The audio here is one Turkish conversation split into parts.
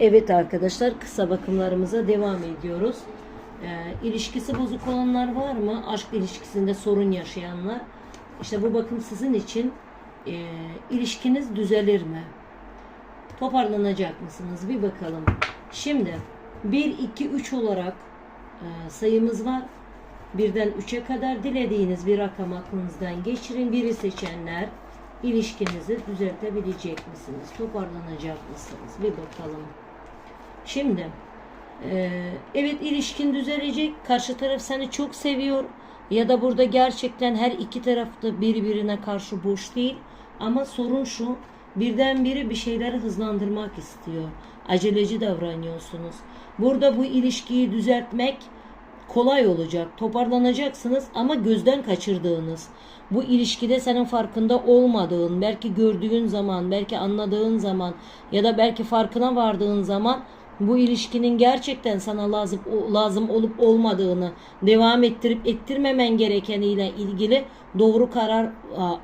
Evet arkadaşlar kısa bakımlarımıza devam ediyoruz. Ee, ilişkisi bozuk olanlar var mı? Aşk ilişkisinde sorun yaşayanlar. İşte bu bakım sizin için e, ilişkiniz düzelir mi? Toparlanacak mısınız? Bir bakalım. Şimdi 1, 2, 3 olarak e, sayımız var. Birden 3'e kadar dilediğiniz bir rakam aklınızdan geçirin. Biri seçenler ilişkinizi düzeltebilecek misiniz? Toparlanacak mısınız? Bir bakalım. Şimdi e, evet ilişkin düzelecek. Karşı taraf seni çok seviyor. Ya da burada gerçekten her iki tarafta birbirine karşı boş değil. Ama sorun şu. Birdenbire bir şeyleri hızlandırmak istiyor. Aceleci davranıyorsunuz. Burada bu ilişkiyi düzeltmek kolay olacak. Toparlanacaksınız ama gözden kaçırdığınız, bu ilişkide senin farkında olmadığın, belki gördüğün zaman, belki anladığın zaman ya da belki farkına vardığın zaman bu ilişkinin gerçekten sana lazım lazım olup olmadığını, devam ettirip ettirmemen gerekeniyle ilgili doğru karar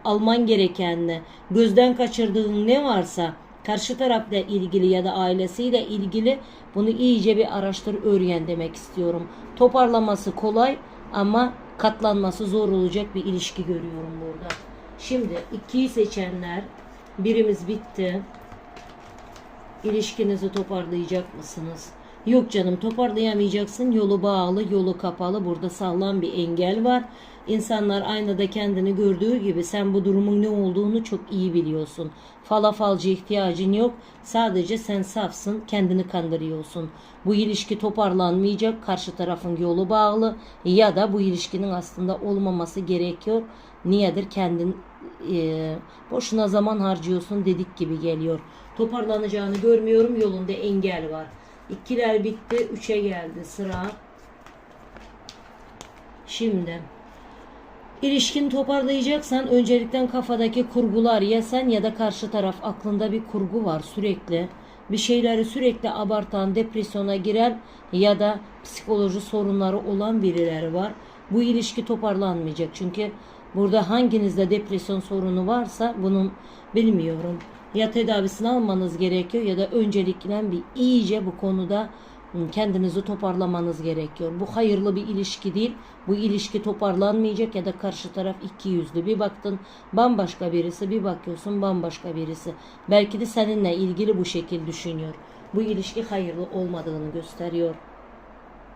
alman gerekenini, gözden kaçırdığın ne varsa karşı tarafla ilgili ya da ailesiyle ilgili bunu iyice bir araştır öğren demek istiyorum. Toparlaması kolay ama katlanması zor olacak bir ilişki görüyorum burada. Şimdi ikiyi seçenler birimiz bitti. İlişkinizi toparlayacak mısınız? Yok canım toparlayamayacaksın. Yolu bağlı, yolu kapalı. Burada sağlam bir engel var. İnsanlar aynada kendini gördüğü gibi sen bu durumun ne olduğunu çok iyi biliyorsun. Fala falcı ihtiyacın yok. Sadece sen safsın, kendini kandırıyorsun. Bu ilişki toparlanmayacak. Karşı tarafın yolu bağlı ya da bu ilişkinin aslında olmaması gerekiyor. Niyedir kendin e, boşuna zaman harcıyorsun dedik gibi geliyor. Toparlanacağını görmüyorum. Yolunda engel var. İkiler bitti. Üçe geldi sıra. Şimdi ilişkini toparlayacaksan öncelikle kafadaki kurgular ya sen ya da karşı taraf aklında bir kurgu var sürekli. Bir şeyleri sürekli abartan, depresyona giren ya da psikoloji sorunları olan birileri var. Bu ilişki toparlanmayacak. Çünkü burada hanginizde depresyon sorunu varsa bunun bilmiyorum ya tedavisini almanız gerekiyor ya da öncelikle bir iyice bu konuda kendinizi toparlamanız gerekiyor. Bu hayırlı bir ilişki değil. Bu ilişki toparlanmayacak ya da karşı taraf iki yüzlü. Bir baktın bambaşka birisi, bir bakıyorsun bambaşka birisi. Belki de seninle ilgili bu şekil düşünüyor. Bu ilişki hayırlı olmadığını gösteriyor.